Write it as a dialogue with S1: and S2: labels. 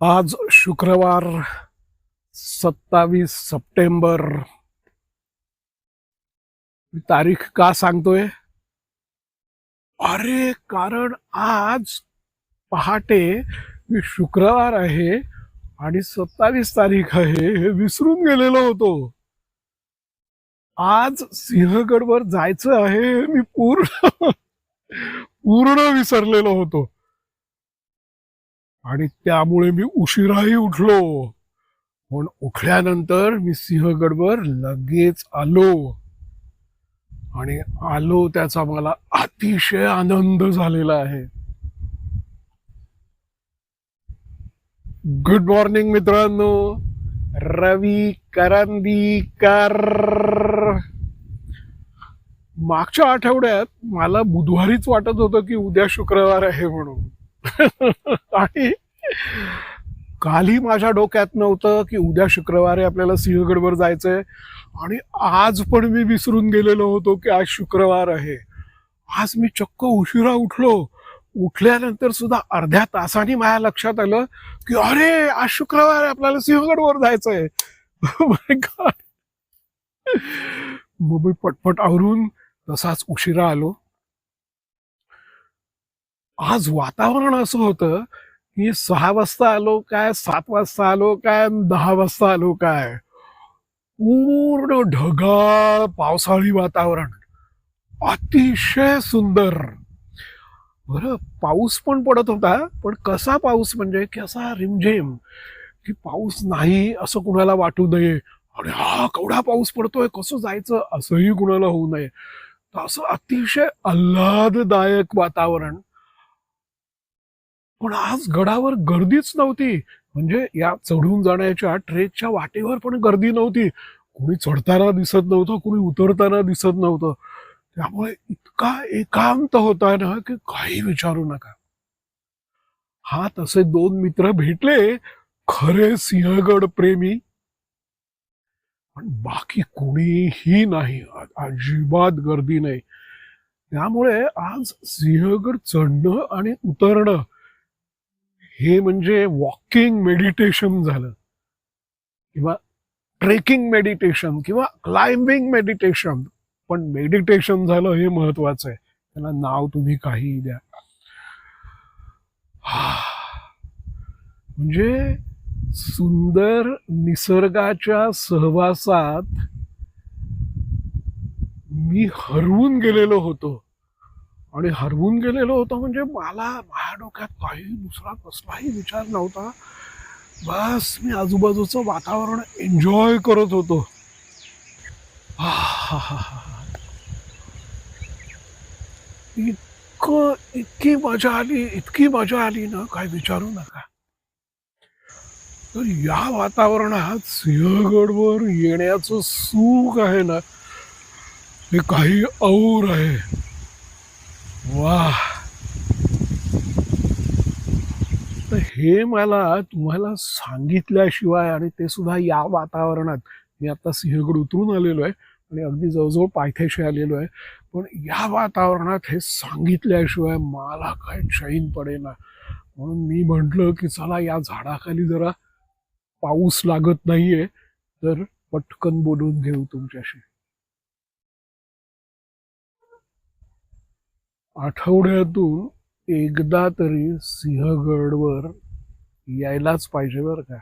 S1: आज शुक्रवार सत्तावीस सप्टेंबर. तारीख का सांगतोय? अरे कारण आज पहाटे मी शुक्रवार आहे आणि सत्तावीस तारीख आहे हे विसरून गेलेलो होतो. आज सिंहगडवर जायचं आहे मी पूर्ण पूर्ण विसरलेलो होतो. आणि त्यामुळे मी उशिराही उठलो. पण उठल्यानंतर मी सिंहगडवर लगेच आलो. आणि आलो त्याचा मला अतिशय आनंद झालेला आहे. गुड मॉर्निंग मित्रांनो. रवी करंदीकर. मागच्या आठवड्यात मला बुधवारीच वाटत होतं की उद्या शुक्रवार आहे म्हणून. आणि कालही माझ्या डोक्यात नव्हतं की उद्या शुक्रवारी आपल्याला सिंहगडवर जायचंय. आणि आज पण मी विसरून गेलेलो होतो की आज शुक्रवार आहे. आज मी चक्क उशिरा उठलो. उठल्यानंतर सुद्धा अर्ध्या तासाने माझ्या लक्षात आलं की अरे आज शुक्रवार आहे आपल्याला सिंहगडवर जायचंय. मग मी पटपट आवरून तसाच उशिरा आलो. आज वातावरण असं होतं की सहा वाजता आलो काय सात वाजता आलो काय दहा वाजता आलो काय? पूर्ण ढगाळ पावसाळी वातावरण. अतिशय सुंदर. बरं पाऊस पण पडत होता पण कसा पाऊस म्हणजे कसा रिमझिम की पाऊस नाही असं कुणाला वाटू नये. आणि हा केवढा पाऊस पडतोय कसं जायचं असंही कुणाला होऊ नये. तर असं अतिशय आल्हाददायक वातावरण. पण आज गडावर गर्दीच नव्हती. म्हणजे या चढून जाण्याच्या ट्रेकच्या वाटेवर पण गर्दी नव्हती. कोणी चढताना दिसत नव्हतं कोणी उतरताना दिसत नव्हतं. त्यामुळे इतका एकांत होता ना की काही विचारू नका. हा तसे दोन मित्र भेटले खरे सिंहगड प्रेमी. पण बाकी कोणीही नाही अजिबात गर्दी नाही. त्यामुळे आज सिंहगड चढणं आणि उतरणं हे म्हणजे वॉकिंग मेडिटेशन झालं. किंवा ट्रेकिंग मेडिटेशन किंवा क्लाइम्बिंग मेडिटेशन पण मेडिटेशन झालं हे महत्वाचं आहे. त्याला नाव तुम्ही काही द्या. म्हणजे सुंदर निसर्गाच्या सहवासात मी हरवून गेलेलो होतो. आणि हरवून गेलेलो होतो म्हणजे मला माझ्या डोक्यात काही दुसरा कसलाही विचार नव्हता. बस मी आजूबाजूचं वातावरण एन्जॉय करत होतो. इतकं इतकी मजा आली इतकी मजा आली ना काय विचारू नका. तर या वातावरणात सिंहगडवर येण्याचं सुख आहे ना हे काही और आहे. वा. तर हे मला तुम्हाला सांगितल्याशिवाय आणि ते सुद्धा या वातावरणात मी आता सिंहगड उतरून आलेलो आहे आणि अगदी जवळजवळ पायथ्याशी आलेलो आहे. पण या वातावरणात हे सांगितल्याशिवाय मला काय चैन पडेना. म्हणून मी म्हटलं की चला या झाडाखाली जरा पाऊस लागत नाहीये तर पटकन बोलून घेऊ तुमच्याशी. आठवड्यातून एकदा तरी सिंहगडवर यायलाच पाहिजे बरं का.